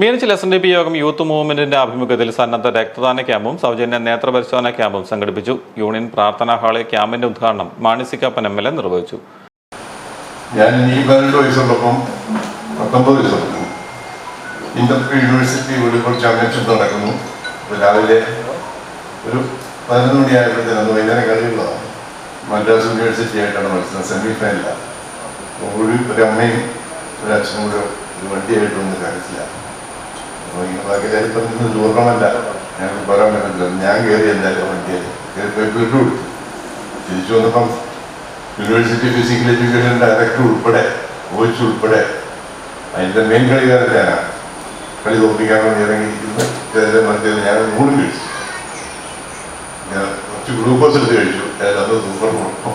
Meenachil S N D P യോഗം youth മൂവ്മെന്റിന്റെ ആഭിമുഖ്യത്തിൽ സന്നദ്ധ രക്തദാന ക്യാമ്പും സൗജന്യ നേത്രപരിശോധന ക്യാമ്പും സംഘടിപ്പിച്ചു. യൂണിയൻ പ്രാർത്ഥനാ ഹാളിൽ ക്യാമ്പിന്റെ ഉദ്ഘാടനം മാണിസിക്കപ്പൻ എം എൽ എ നിർവഹിച്ചു. ഞാൻ ഈ പതിനെട്ട് വയസ്സുള്ളപ്പം പത്തൊമ്പത് വയസ്സുള്ളപ്പം ഇന്റർപ്രി യൂണിവേഴ്സിറ്റി വോളിബോൾ ചാമ്പ്യൻഷിപ്പ് നടക്കുന്നു. രാവിലെ ഒരു പതിനൊന്ന് മണിയായപ്പോഴത്തേന് അന്ന് വൈകുന്നേരം കളിയുള്ളതാണ്. മദ്രാസ് യൂണിവേഴ്സിറ്റി ആയിട്ടാണ് മത്സരം സെമി ഫൈനലാണ് ഒരു അമ്മയും ഒരു അച്ഛനും കൂടെ ഒരു വണ്ടിയായിട്ട് വന്ന് ബാക്കി ദൂരണമല്ല ഞങ്ങൾക്ക് പറയാൻ പറ്റില്ല ഞാൻ കയറി എന്തായാലും വണ്ടിയിൽ. കയറി തിരിച്ചു വന്നപ്പം യൂണിവേഴ്സിറ്റി ഫിസിക്കൽ എഡ്യൂക്കേഷൻ ഡയറക്ടർ ഉൾപ്പെടെ കോച്ച് ഉൾപ്പെടെ അതിന്റെ മെയിൻ കളിക്കാരൻ ഞാനാണ്. കളി ചില മറ്റേത് ഞാൻ മൂന്ന് കഴിച്ചു. ഞാൻ കുറച്ച് ഗ്ലൂക്കോസ് എടുത്ത് കഴിച്ചു. അത് സൂപ്പർ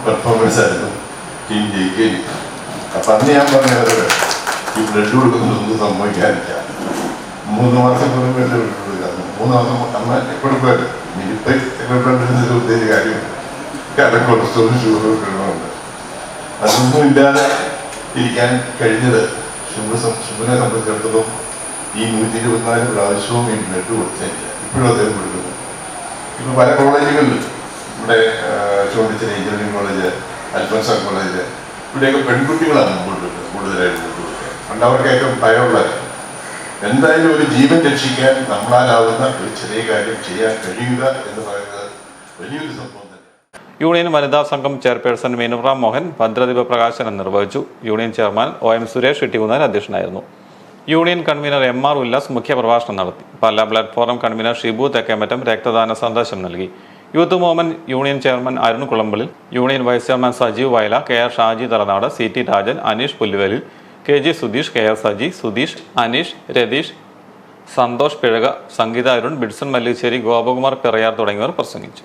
പെർഫോമൻസ് ആയിരുന്നു. ടീം ജയിക്കുകയും അപ്പം അന്ന് ഞാൻ പറഞ്ഞത് ഈ ബ്ലഡ് കൊടുക്കുന്നതൊന്നും സംഭവിക്കാനില്ല. മൂന്ന് മാസം ബ്ലഡ് കൊടുക്കുക മൂന്ന് മാസം അന്ന് എപ്പോഴും ഉദ്ദേശിച്ച കാര്യമില്ല കാരണം ഷുഗറും കിടന്നുണ്ട് അതൊന്നും ഇല്ലാതെ ഇരിക്കാൻ കഴിഞ്ഞത് ശുഭ ശുഭനെ സംബന്ധിച്ചിടത്തോളം ഈ നൂറ്റി ഇരുപത്തിനാല് പ്രാവശ്യവും ഈ ബ്ലഡ് കൊടുത്തില്ല ഇപ്പോഴും അദ്ദേഹം കൊടുക്കുന്നു. ഇപ്പൊ പല കോളേജുകളിലും ഇവിടെ ചോദിച്ച എഞ്ചിനീയറിംഗ് കോളേജ് അൽഫൻസ കോളേജ് ഇവിടെയൊക്കെ പെൺകുട്ടികളാണ് മുമ്പോട്ട് കൂടുതലായിട്ട് പണ്ട് ഏറ്റവും ഭയമുള്ള എന്തായാലും ഒരു ജീവൻ രക്ഷിക്കാൻ നമ്മളാലാവുന്ന ഒരു ചെറിയ കാര്യം ചെയ്യാൻ കഴിയുക എന്ന് പറയുന്നത് വലിയൊരു സംഭവം യൂണിയൻ വനിതാ സംഘം ചെയർപേഴ്സൺ മീനുറ മോഹൻ ഭദ്രദീപ പ്രകാശനം നിർവഹിച്ചു. Union chairman O M Suresh Ittikunnan അധ്യക്ഷനായിരുന്നു. Union convener M R Ullas മുഖ്യപ്രഭാഷണം നടത്തി. പല്ല പ്ലാറ്റ്ഫോറം കൺവീനർ ഷിബു തെക്കേമറ്റം രക്തദാന സന്ദേശം നൽകി. Youth movement union chairman Arun Kulampalil union vice chairman Sajeev Vayala K R Shaji Tharanad C T Rajan Aneesh Pulluvelil K G Sudheesh K R Saji Sudheesh Aneesh Ratheesh Santhosh Pizhaka Sangeetha Arun Bidson Mallissery Gopakumar Pirayar തുടങ്ങിയവർ പ്രസംഗിച്ചു.